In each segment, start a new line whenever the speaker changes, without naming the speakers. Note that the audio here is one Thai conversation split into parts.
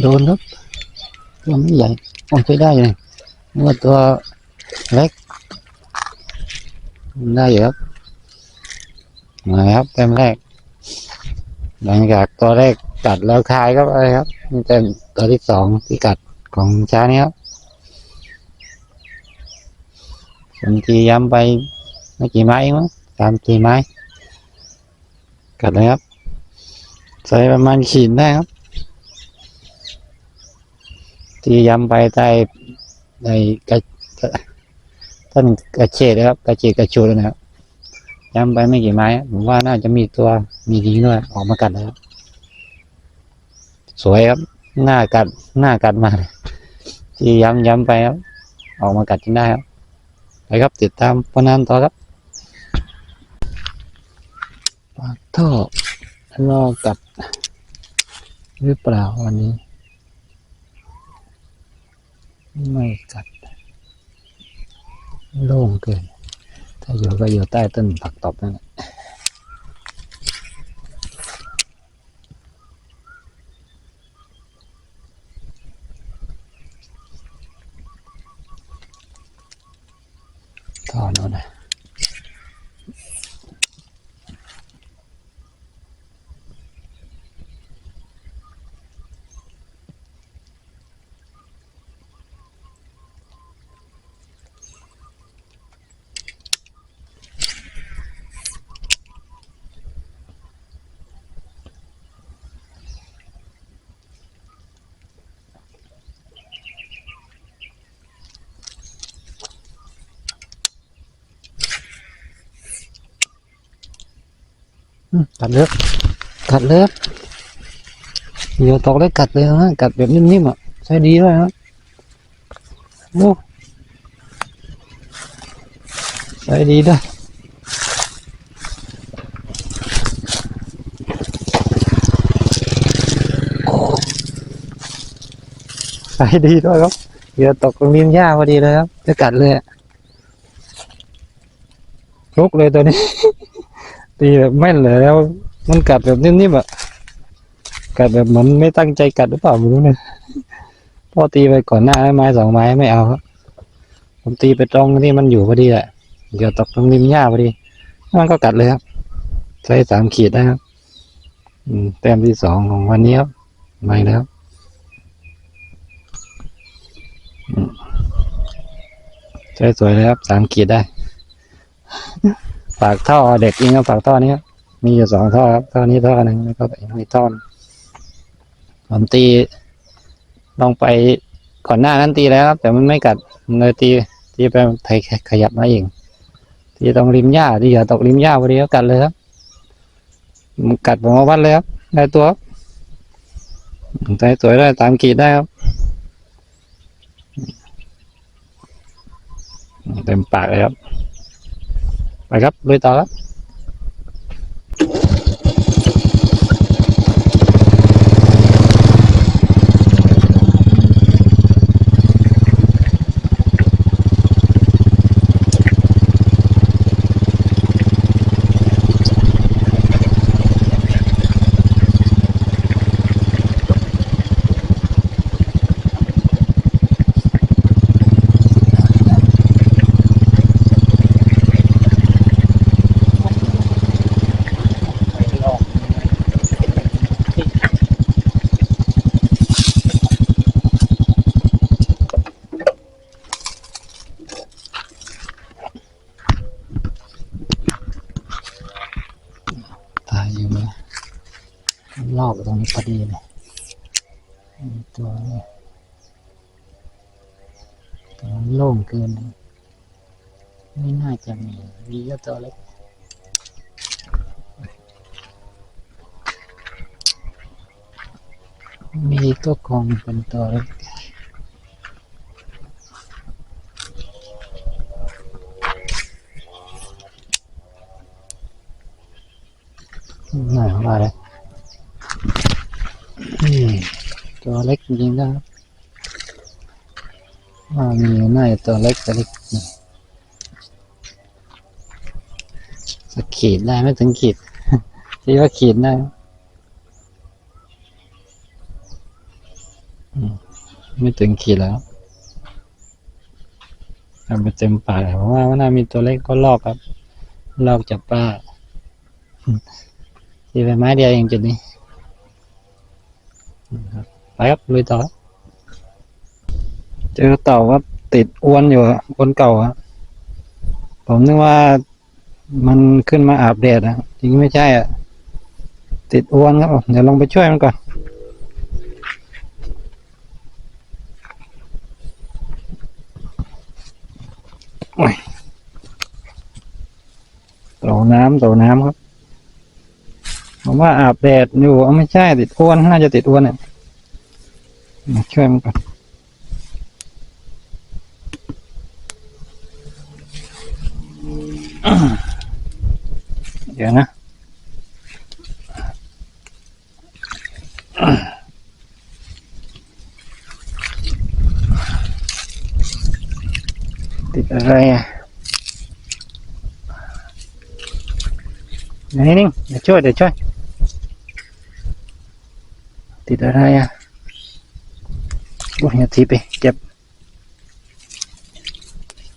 โดนครับ ตัวไม่ใหญ่โอ้ใช้ได้เลยนึกว่าตัวเล็กได้อยู่ครับมาครับเต็มแรก หลังจากตัวแรกกัดแล้วคายครับอะไรครับนี่เป็นตัวที่สองที่กัดของช้านี้ครับส่วนทีย้ำไปไม่กี่ไม้มั้งสามสี่ไม้กัดเลยครับใส่ประมาณขีดได้ครับ ที่ย้ำไปใต้ในกระต้นกระเฉดนะครับ กระเฉดกระชูดนะครับย้ำไปไม่กี่ไม้ผมว่าน่าจะมีตัวมีดีด้วยออกมากัดแล้วสวยครับหน้ากัดหน้ากัดมากที่ย้ำย้ำไปครับ ออกมากัดจนได้ครับไปครับติดตามพนันต่อครับปากท่อรอกัดหรือเปล่าวันนี้ ไม่กัด โล่งเกิน ถ้าอยู่ก็อยู่ใต้ต้นผักตบนั่นแหละ กัดเลือบกัดเลือบเดี๋ยวตกได้กัดเลยนะกัดแบบนิ่มๆอะใช้ดีด้วยนะโอ้ใช้ดีด้วยใช้ดีด้วยครับเดี๋ยวตกตรงริมหญ้าพอดีเลยครับจะกัดเลยลุกเลยตัวนี้ ตีแบบแม่นเลยแล้ว มันกัดแบบนิ่มๆอะกัดแบบเหมือนไม่ตั้งใจกัดหรือเปล่าไม่รู้เนี่ยพ่อตีไปก่อนหน้าไม้สองไม้ไม่เอาครับผมตีไปตรงที่มันอยู่พอดีแหละเดี๋ยวตกตรงริมหญ้าพอดีมันก็กัดเลยครับ ใช้สามขีดนะครับ อืมแต้มที่สองของวันนี้ครับไม่แล้วใช้สวยเลยครับสามขีดได้ ฝากท่อเด็กเองครับฝากท่อนี้ครับมีอยู่สองท่อครับท่อนี้ท่อหนึ่งแล้วก็อีกท่อหนึ่งผมตีลองไปก่อนหน้านั้นตีแล้วครับ แต่มันไม่กัดเลยตีตีไปไถขยับมาเองตีตรงริมหญ้าที่อย่าตกริมหญ้าพอดีก็กัดเลยครับมันกัดผมมาวัดเลยครับได้ตัวครับได้สวยได้ตามขีดได้ครับเต็มปากเลยครับ ไปครับลุยต่อครับ ตายอยู่เลย รงนี้พอดีเลยตัวนี้ตัวโล่งเกินไม่น่าจะมีมีก็ตัวเล็กมีก็คงเป็นตัวเล็กหน่อยของอะไรอืม ตัวเล็กจริงนะครับว่ามีหน่าตัวเล็กตัวเล็กนี่สักขีดได้ไม่ถึงขีดคิดว่าขีดได้ไม่ถึงขีดแล้วทำไปเต็มปากเพราะว่ามันน่ามีตัวเล็กก็ลอกครับ ลอกจากป้าทีไปไม้เดียวเองจุดนี้ครับ ครับลุยต่อ เจอเต่าครับติดอวนอยู่ครับอวนเก่าครับผมนึกว่ามันขึ้นมาอาบแดดนะจริงไม่ใช่อะ ติดอวนครับเดี๋ยวลองไปช่วยมันก่อนโอ้ยเต่าน้ำเต่าน้ำครับผมว่าอาบแดดอยู่ไม่ใช่ติดอ้วนน่าจะติดอ้วนเนี่ย ช่วยมันก่อนเดี๋ยวนะติดอะไรอะนิ่งๆเดี๋ยวช่วยเดี๋ยวช่วยติดอะไรอะ โอ้ยอย่าทีไปเจ็บ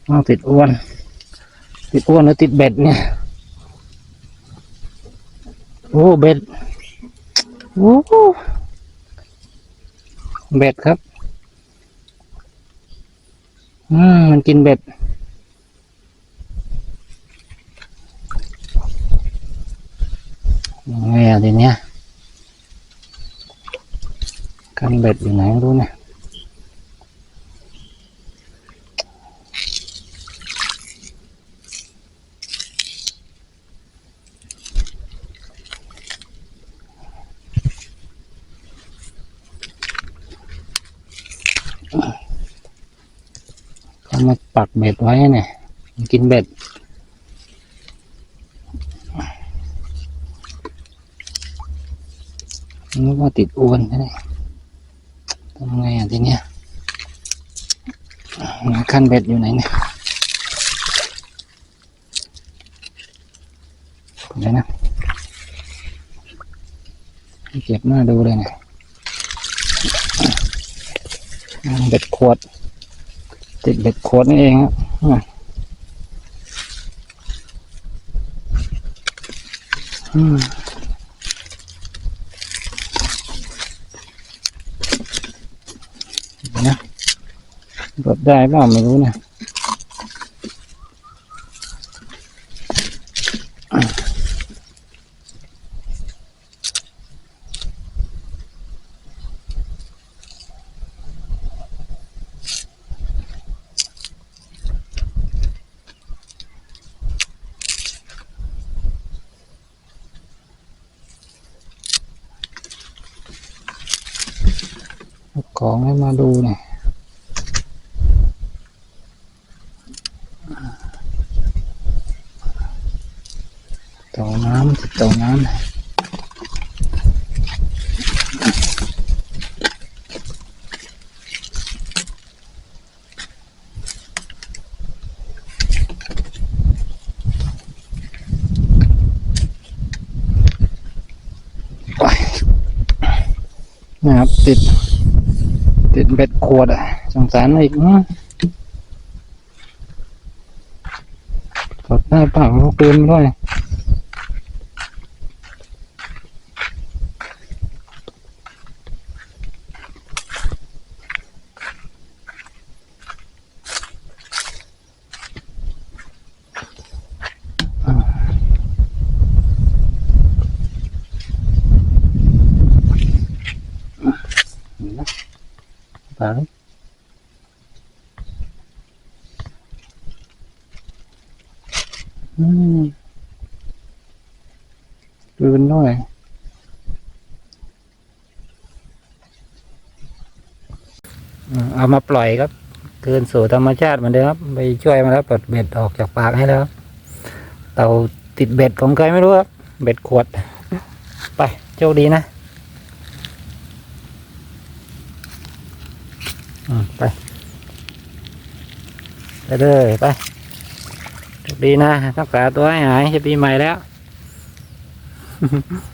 อ้าติดอ้วน ติดอ้วนหรือติดเบ็ดเนี่ย โอ้ เบ็ด โอ้ เบ็ดครับ อืม มันกินเบ็ดยังไงอะทีเนี้ยกันเบ็ดอยู่ไหนรู้เนี่ย ปักเบ็ดไว้เนี่ยมันกินเบ็ด นึกว่าติดอวนนะเนี่ยทำไงอะทีเนี้ยหาคันเบ็ดอยู่ไหนเนี่ยเดี๋ยวนะเก็บหน้าดูเลยเนี่ยเบ็ดขวด ติดเบ็ดขวดนี่เองครับอะอืมนะกดได้บ้างไม่รู้นะ ของให้มาดูหน่อยต่าน้ำติดเต่าน้ำนะครับติด ติดเบ็ดขวดอะสงสารอีกนะกดได้เปล่าเขาปืนด้วย ปลาเลยอืมปืนด้วยอืมเอามาปล่อยครับคืนสู่ธรรมชาติเหมือนเดิมครับไปช่วยมาแล้วปลดเบ็ดออกจากปากให้แล้วเต่าติดเบ็ดของใครไม่รู้ครับ เบ็ดขวด ไปโชคดีนะ อืม ไป ไปเลยไปโชคดีนะรักษาตัวให้หายจะปีใหม่แล้ว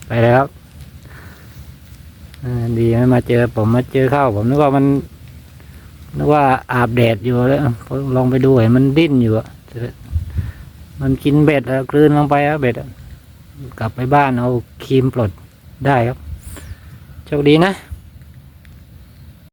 ไปแล้วครับอ่าดีไม่มาเจอผมมาเจอเข้า ผมนึกว่ามันนึกว่าอาบแดดอยู่แล้วพอลองไปดูเห็นมันดิ้นอยู่อะมันกินเบ็ดอะกลืนลงไปอะเบ็ดอะกลับไปบ้านเอาครีมปลดได้ครับโชคดีนะ